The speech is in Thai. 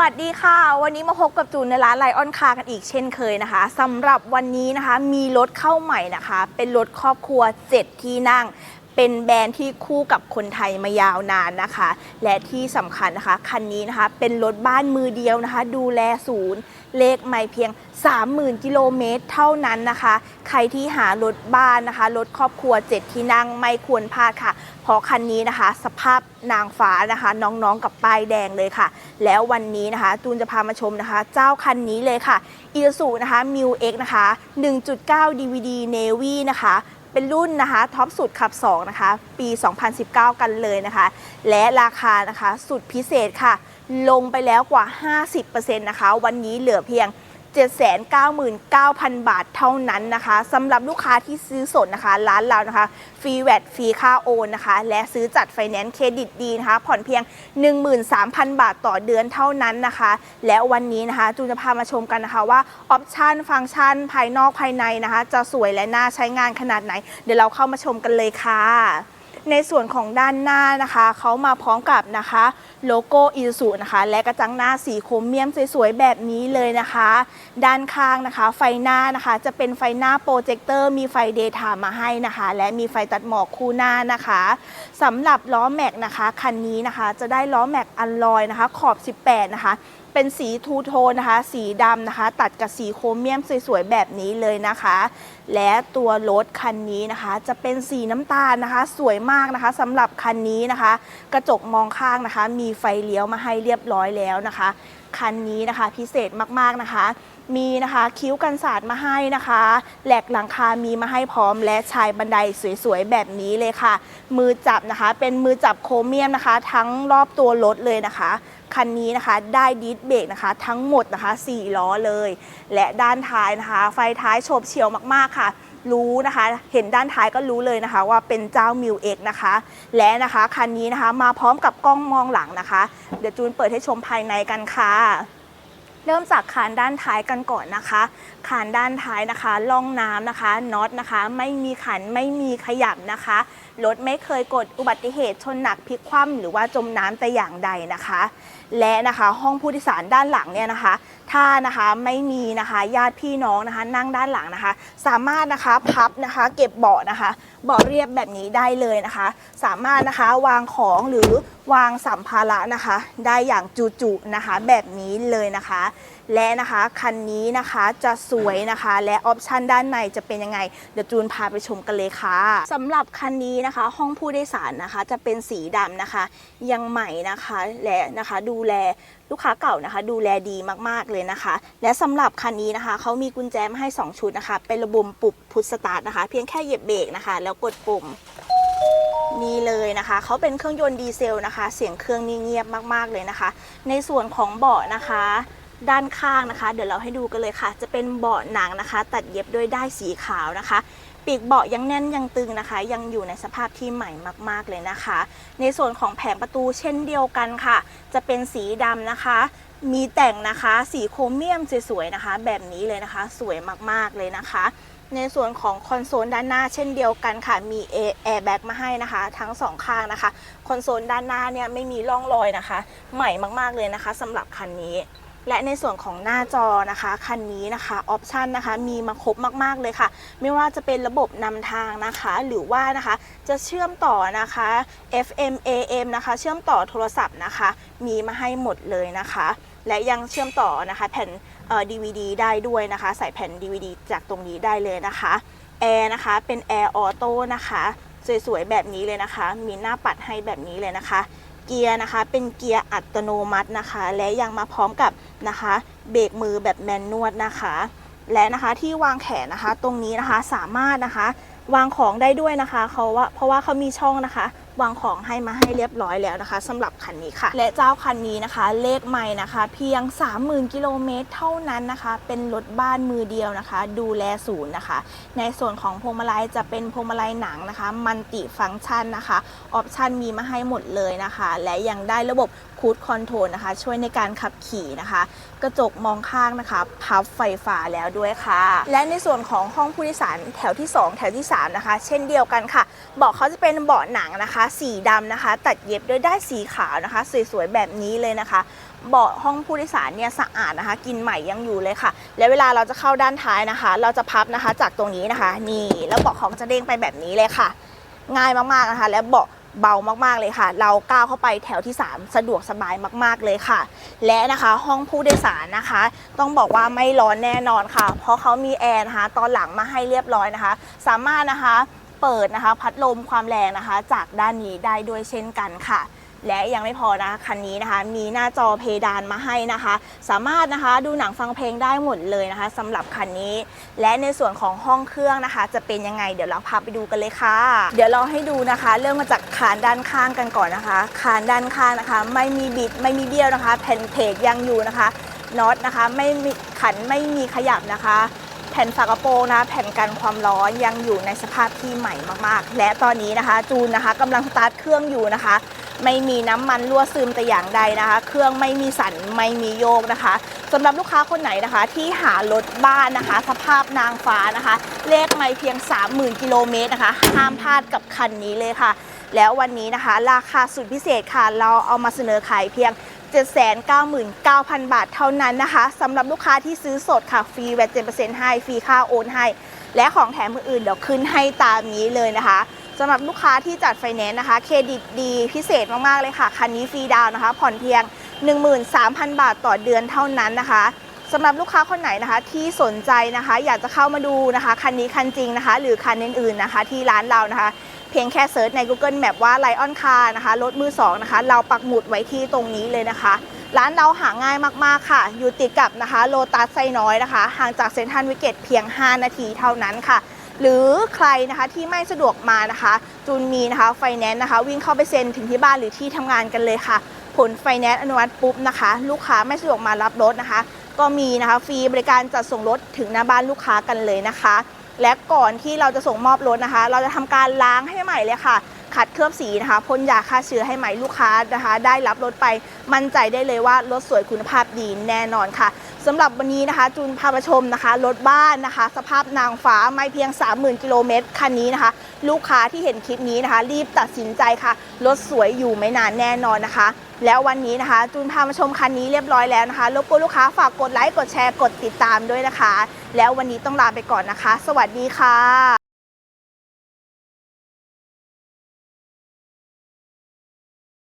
วัสดีค่ะ วันนี้มาพบกับจูนในร้านไลออนคากันอีกเช่นเคยนะคะสำหรับวันนี้นะคะมีรถเข้าใหม่นะคะ เป็นรถครอบครัว 7 ที่นั่ง เป็นแบรนด์ที่คู่กับคนไทยมายาวนานนะคะ และที่สำคัญนะคะ คันนี้นะคะ เป็นรถบ้านมือเดียวนะคะ ดูแลศูนย์เลขไม่เพียง 30,000 กิโลเมตรเท่านั้นนะคะ ใครที่หารถบ้านนะคะ รถครอบครัว 7 ที่นั่งไม่ควรพลาดค่ะ เพราะคันนี้นะคะ สภาพนางฟ้านะคะ น้องๆ กับป้ายแดงเลยค่ะ แล้ววันนี้นะคะจูนจะพามาชมนะคะ เจ้าคันนี้เลยค่ะอีซูนะคะ m ิว X นะคะ 1.9 DVD Navy นะคะเป็นรุ่นนะคะท็อปสุดขับ 2 นะคะ ปี 2019 กันเลยนะคะ และราคานะคะสุดพิเศษค่ะ ลงไปแล้วกว่า 50%นะคะ วันนี้เหลือเพียง 799,000 บาทเท่านั้นนะคะสำหรับลูกค้าที่ซื้อสดนะคะ ร้านเรานะคะฟรีแวตฟรีค่าโอนนะคะ และซื้อจัดไฟแนนซ์เครดิตดีนะคะ ผ่อนเพียง 13,000 บาทต่อเดือนเท่านั้นนะคะ และวันนี้นะคะจูนจะพามาชมกันนะคะว่าออปชันฟังก์ชันภายนอกภายในนะคะ จะสวยและน่าใช้งานขนาดไหน เดี๋ยวเราเข้ามาชมกันเลยค่ะ ในส่วนของด้านหน้านะคะเขามาพร้อมกับนะคะโลโก้อีซูนะคะและกระจังหน้าสีโครเมียมสวยๆแบบนี้เลยนะคะ ด้านข้างนะคะไฟหน้านะคะจะเป็นไฟหน้าโปรเจคเตอร์มีไฟเดย์ไทม์มาให้นะคะ และมีไฟตัดหมอกคู่หน้านะคะสำหรับล้อแม็กนะคะคันนี้นะคะจะได้ล้อแม็กอัลลอยนะคะขอบ 18 นะคะเป็นสีทูโทนนะคะ สีดำนะคะ ตัดกับสีโครเมียมสวยๆ แบบนี้เลยนะคะ และตัวรถคันนี้นะคะ จะเป็นสีน้ำตาลนะคะ สวยมากนะคะสำหรับคันนี้นะคะ กระจกมองข้างนะคะ มีไฟเลี้ยวมาให้เรียบร้อยแล้วนะคะ คันนี้นะคะพิเศษมากๆนะคะ มีนะคะคิ้วกันศาสตร์มาให้นะคะ แหลกหลังคามีมาให้พร้อม และชายบันไดสวยๆ แบบนี้เลยค่ะ มือจับนะคะ เป็นมือจับโครเมียมนะคะ ทั้งรอบตัวรถเลยนะคะ คันนี้นะคะได้ดิสเบรกนะคะ ทั้งหมดนะคะ 4 ล้อเลย และด้านท้ายนะคะ ไฟท้ายโฉบเฉี่ยวมาก ๆ ค่ะ รู้นะคะ เห็นด้านท้ายก็รู้เลยนะคะ ว่าเป็นเจ้ามิวเอ็กนะคะ และนะคะคันนี้นะคะมาพร้อมกับกล้องมองหลังนะคะ เดี๋ยวจูนเปิดให้ชมภายในกันค่ะ เริ่มจากคานด้านท้ายกันก่อนนะคะคานด้านท้ายนะคะล่องน้ำนะคะน็อตนะคะ ไม่มีขันไม่มีขยับนะคะรถไม่เคยกดอุบัติเหตุชนหนักพลิกคว่ำหรือว่าจมน้ำแต่อย่างใดนะคะ และนะคะห้องผู้โดยสารด้านหลังเนี่ยนะคะ ถ้านะคะไม่มีนะคะญาติพี่น้องนะคะ นั่งด้านหลังนะคะ สามารถนะคะพับนะคะ เก็บเบาะนะคะเบาะเรียบแบบนี้ได้เลยนะคะ สามารถนะคะวางของหรือวางสัมภาระนะคะ ได้อย่างจุๆนะคะ แบบนี้เลยนะคะ และนะคะคันนี้นะคะจะสวยนะคะ และออปชันด้านในจะเป็นยังไงเดี๋ยวจูนพาไปชมกันเลยค่ะสำหรับคันนี้นะคะ ห้องผู้โดยสารนะคะ จะเป็นสีดำนะคะ ยังใหม่นะคะและนะคะดูแล ลูกค้าเก่านะคะ ดูแลดีมากๆเลยนะคะ และสำหรับคันนี้นะคะเขามีกุญแจมาให้ 2 ชุดนะคะ เป็นระบบปลุกพุทสตาร์ทนะคะ เพียงแค่เหยียบเบรกนะคะ แล้วกดปุ่มนี่เลยนะคะ เขาเป็นเครื่องยนต์ดีเซลนะคะ เสียงเครื่องนี่เงียบมากๆเลยนะคะ ในส่วนของเบาะนะคะ ด้านข้างนะคะ เดี๋ยวเราให้ดูกันเลยค่ะ จะเป็นเบาะหนังนะคะ ตัดเย็บด้วยด้ายสีขาวนะคะ ปีกเบาะยังแน่นยังตึงนะคะ ยังอยู่ในสภาพที่ใหม่มากๆเลยนะคะ ในส่วนของแผงประตูเช่นเดียวกันค่ะ จะเป็นสีดำนะคะ มีแต่งนะคะสีโครเมียมสวยๆนะคะ แบบนี้เลยนะคะ สวยมากๆเลยนะคะในส่วนของคอนโซลด้านหน้าเช่นเดียวกันค่ะ มีแอร์แบ็กมาให้นะคะ ทั้งสองข้างนะคะ คอนโซลด้านหน้าเนี่ยไม่มีร่องรอยนะคะ ใหม่มากๆเลยนะคะสำหรับคันนี้ และในส่วนของหน้าจอนะคะคันนี้นะคะออปชันนะคะมีมาครบมากๆเลยค่ะ ไม่ว่าจะเป็นระบบนำทางนะคะ หรือว่านะคะจะเชื่อมต่อนะคะ FM AM นะคะ เชื่อมต่อโทรศัพท์นะคะ มีมาให้หมดเลยนะคะ และยังเชื่อมต่อนะคะแผ่นเอ่อ DVD ได้ด้วยนะคะ ใส่แผ่น DVD จากตรงนี้ได้เลยนะคะแอร์นะคะเป็นแอร์ออโต้นะคะสวยๆแบบนี้เลยนะคะ มีหน้าปัดให้แบบนี้เลยนะคะ เกียร์นะคะ เป็นเกียร์อัตโนมัตินะคะ และยังมาพร้อมกับนะคะ เบรกมือแบบแมนนวดนะคะ และนะคะที่วางแขนนะคะ ตรงนี้นะคะสามารถนะคะ วางของได้ด้วยนะคะเขาว่าเพราะว่าเขามีช่องนะคะ วางของให้มาให้เรียบร้อยแล้วนะคะสำหรับคันนี้ค่ะ และเจ้าคันนี้นะคะ เลขใหม่นะคะ เพียง 30,000กิโลเมตรเท่านั้นนะคะ เป็นรถบ้านมือเดียวนะคะ ดูแลศูนย์นะคะ ในส่วนของพวงมาลัยจะเป็นพวงมาลัยหนังนะคะ มันติฟังก์ชันนะคะออปชันมีมาให้หมดเลยนะคะ และยังได้ระบบคูดคอนโทรลนะคะ ช่วยในการขับขี่นะคะ กระจกมองข้างนะคะ พับไฟฟ้าแล้วด้วยค่ะ และในส่วนของห้องผู้โดยสารแถวที่ 2 แถวที่ 3 นะคะ เช่นเดียวกันค่ะ เบาะเขาจะเป็นเบาะหนังนะคะสีดำนะคะ ตัดเย็บด้วยได้สีขาวนะคะ สวยๆแบบนี้เลยนะคะเบาะห้องผู้โดยสารเนี่ยสะอาดนะคะ กินใหม่ยังอยู่เลยค่ะ และเวลาเราจะเข้าด้านท้ายนะคะ เราจะพับนะคะจากตรงนี้นะคะ นี่แล้วเบาะของจะเด้งไปแบบนี้เลยค่ะ ง่ายมากๆนะคะ และเบาะเบามากๆเลยค่ะ เราก้าวเข้าไปแถวที่ 3 สะดวกสบายมากๆเลยค่ะ และนะคะห้องผู้โดยสารนะคะ ต้องบอกว่าไม่ร้อนแน่นอนค่ะ เพราะเขามีแอร์นะคะตอนหลังมาให้เรียบร้อยนะคะ สามารถนะคะ เปิดนะคะพัดลมความแรงนะคะ จากด้านนี้ได้ด้วยเช่นกันค่ะ และยังไม่พอนะคันนี้นะคะ มีหน้าจอเพดานมาให้นะคะ สามารถนะคะดูหนังฟังเพลงได้หมดเลยนะคะสำหรับคันนี้ และในส่วนของห้องเครื่องนะคะ จะเป็นยังไงเดี๋ยวเราพาไปดูกันเลยค่ะ เดี๋ยวเราให้ดูนะคะ เริ่มมาจากคานด้านข้างกันก่อนนะคะคานด้านข้างนะคะ ไม่มีบิดไม่มีเบี้ยวนะคะแผ่นเพจยังอยู่นะคะน็อตนะคะไม่มีขันไม่มีขยับนะคะ ผ่นฝากระโปรงนะคะแผ่นกันความร้อนยังอยู่ในสภาพที่ใหม่มากๆ และตอนนี้นะคะ จูนนะคะกำลังสตาร์ทเครื่องอยู่นะคะ ไม่มีน้ำมันรั่วซึมแต่อย่างใดนะคะ เครื่องไม่มีสั่นไม่มีโยกนะคะสำหรับลูกค้าคนไหนนะคะ ที่หารถบ้านนะคะ สภาพนางฟ้านะคะ เลขไม่เพียง 30,000กิโลเมตรนะคะห้ามพลาดกับคันนี้เลยค่ะ แล้ววันนี้นะคะ ราคาสุดพิเศษค่ะ เราเอามาเสนอขายเพียง 799,000 บาทเท่านั้นนะคะสำหรับลูกค้าที่ซื้อสดค่ะ ฟรีแวต7%ให้ ฟรีค่าโอนให้ และของแถมอื่นๆเดี๋ยวขึ้นให้ตามนี้เลยนะคะสำหรับลูกค้าที่จัดไฟแนนซ์นะคะ เครดิตดีพิเศษมากๆเลยค่ะ คันนี้ฟรีดาวน์นะคะ ผ่อนเพียง 13,000 บาทต่อเดือนเท่านั้นนะคะสำหรับลูกค้าคนไหนนะคะที่สนใจนะคะ อยากจะเข้ามาดูนะคะ คันนี้คันจริงนะคะ หรือคันอื่นๆนะคะ ที่ร้านเรานะคะ เพียงแค่เซิร์ชใน Google Map ว่า Lion Car นะคะรถมือสองนะคะเราปักหมุดไว้ที่ตรงนี้เลยนะคะ ร้านเราหาง่ายมากๆค่ะ อยู่ติดกับนะคะโลตัสไซน้อยนะคะ ห่างจากเซ็นทรัลวิกเกตเพียง 5 นาทีเท่านั้นค่ะ หรือใครนะคะที่ไม่สะดวกมานะคะ จูนมีนะคะไฟแนนซ์นะคะ วิ่งเข้าไปเซ็นถึงที่บ้านหรือที่ทำงานกันเลยค่ะ ผลไฟแนนซ์อนุมัติปุ๊บนะคะ ลูกค้าไม่สะดวกมารับรถนะคะ ก็มีนะคะฟรีบริการจัดส่งรถถึงหน้าบ้านลูกค้ากันเลยนะคะ และก่อนที่เราจะส่งมอบรถนะคะ เราจะทำการล้างให้ใหม่เลยค่ะ ขัดเคลือบสีนะคะพ่นยาฆ่าเชื้อให้ใหมลูกค้านะคะ ได้รับรถไปมั่นใจได้เลยว่ารถสวยคุณภาพดีแน่นอนค่ะสำหรับวันนี้นะคะ จูนพาไปชมนะคะรถบ้านนะคะ สภาพนางฟ้าไม่เพียง 30,000กิโลเมตรคันนี้นะคะ ลูกค้าที่เห็นคลิปนี้นะคะ รีบตัดสินใจค่ะรถสวยอยู่ไม่นานแน่นอนนะคะแล้ววันนี้นะคะ จูนพามาชมคันนี้เรียบร้อยแล้วนะคะรบกวนลูกค้าฝากกดไลค์กดแชร์กดติดตามด้วยนะคะ แล้ววันนี้ต้องลาไปก่อนนะคะ สวัสดีค่ะ